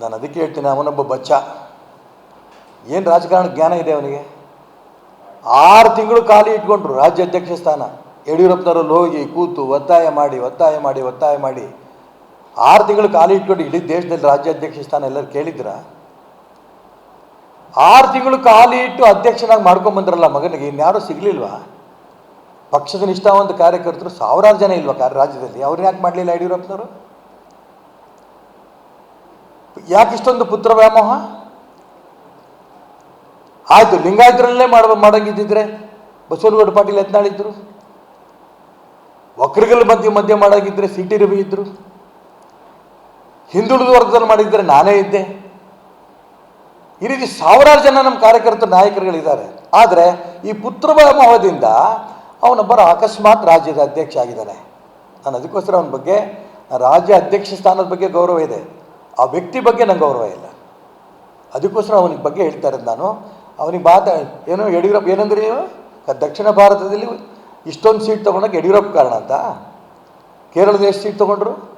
ನಾನು ಅದಕ್ಕೆ ಹೇಳ್ತೀನಿ, ಅವನೊಬ್ಬ ಬಚ್ಚ. ಏನು ರಾಜಕಾರಣ ಜ್ಞಾನ ಇದೆ ಅವನಿಗೆ? ಆರು ತಿಂಗಳು ಖಾಲಿ ಇಟ್ಕೊಂಡ್ರು ರಾಜ್ಯ ಅಧ್ಯಕ್ಷ ಸ್ಥಾನ. ಯಡಿಯೂರಪ್ಪನವರಲ್ಲಿ ಹೋಗಿ ಕೂತು ಒತ್ತಾಯ ಮಾಡಿ ಒತ್ತಾಯ ಮಾಡಿ ಒತ್ತಾಯ ಮಾಡಿ. ಆರು ತಿಂಗಳು ಖಾಲಿ ಇಟ್ಕೊಂಡು ಇಡೀ ದೇಶದಲ್ಲಿ ರಾಜ್ಯ ಅಧ್ಯಕ್ಷ ಸ್ಥಾನ ಎಲ್ಲರೂ ಕೇಳಿದ್ರ ಆರು ತಿಂಗಳು ಖಾಲಿ ಇಟ್ಟು ಅಧ್ಯಕ್ಷನಾಗಿ ಮಾಡ್ಕೊಂಬಂದ್ರಲ್ಲ ಮಗನಿಗೆ ಇನ್ಯಾರೂ ಸಿಗಲಿಲ್ವಾ? ಪಕ್ಷದ ನಿಷ್ಠಾವಂತ ಕಾರ್ಯಕರ್ತರು ಸಾವಿರಾರು ಜನ ಇಲ್ವಾ ಕಾರ್ಯ ರಾಜ್ಯದಲ್ಲಿ? ಅವ್ರನ್ನ ಯಾಕೆ ಮಾಡಲಿಲ್ಲ ಯಡಿಯೂರಪ್ಪನವರು? ಯಾಕೆ ಇಷ್ಟೊಂದು ಪುತ್ರ ವ್ಯಾಮೋಹ? ಆಯಿತು, ಲಿಂಗಾಯತರಲ್ಲೇ ಮಾಡ ಮಾಡಂಗಿದ್ದಿದ್ರೆ ಬಸವನಗೌಡ ಪಾಟೀಲ್ ಎತ್ನಾಳಿದ್ರು ಒಕ್ಕರಿಗಲ್ ಮಧ್ಯೆ ಮಧ್ಯೆ ಮಾಡಂಗಿದ್ರೆ ಸಿ ಟಿ ರವಿ ಇದ್ರು? ಹಿಂದುಳಿದ ವರ್ಗದಲ್ಲಿ ಮಾಡಿದ್ರೆ ನಾನೇ ಇದ್ದೆ? ಈ ರೀತಿ ಸಾವಿರಾರು ಜನ ನಮ್ಮ ಕಾರ್ಯಕರ್ತ ನಾಯಕರುಗಳಿದ್ದಾರೆ. ಆದರೆ ಈ ಪುತ್ರ ವ್ಯಾಮೋಹದಿಂದ ಅವನೊಬ್ಬರ ಅಕಸ್ಮಾತ್ ರಾಜ್ಯದ ಅಧ್ಯಕ್ಷ ಆಗಿದ್ದಾನೆ. ನಾನು ಅದಕ್ಕೋಸ್ಕರ ಅವನ ಬಗ್ಗೆ, ರಾಜ್ಯ ಅಧ್ಯಕ್ಷ ಸ್ಥಾನದ ಬಗ್ಗೆ ಗೌರವ ಇದೆ. ಆ ವ್ಯಕ್ತಿ ಬಗ್ಗೆ ನಂಗೆ ಗೌರವ ಇಲ್ಲ. ಅದಕ್ಕೋಸ್ಕರ ಅವನಿಗೆ ಬಗ್ಗೆ ಹೇಳ್ತಾ ಇರೋದು ನಾನು. ಅವನಿಗೆ ಮಾತಾ, ಏನು ಯಡಿಯೂರಪ್ಪ, ಏನಂದ್ರೆ ದಕ್ಷಿಣ ಭಾರತದಲ್ಲಿ ಇಷ್ಟೊಂದು ಸೀಟ್ ತೊಗೊಂಡಾಗ ಯಡಿಯೂರಪ್ಪ ಕಾರಣ ಅಂತ. ಕೇರಳದ ಎಷ್ಟು ಸೀಟ್ ತೊಗೊಂಡ್ರು?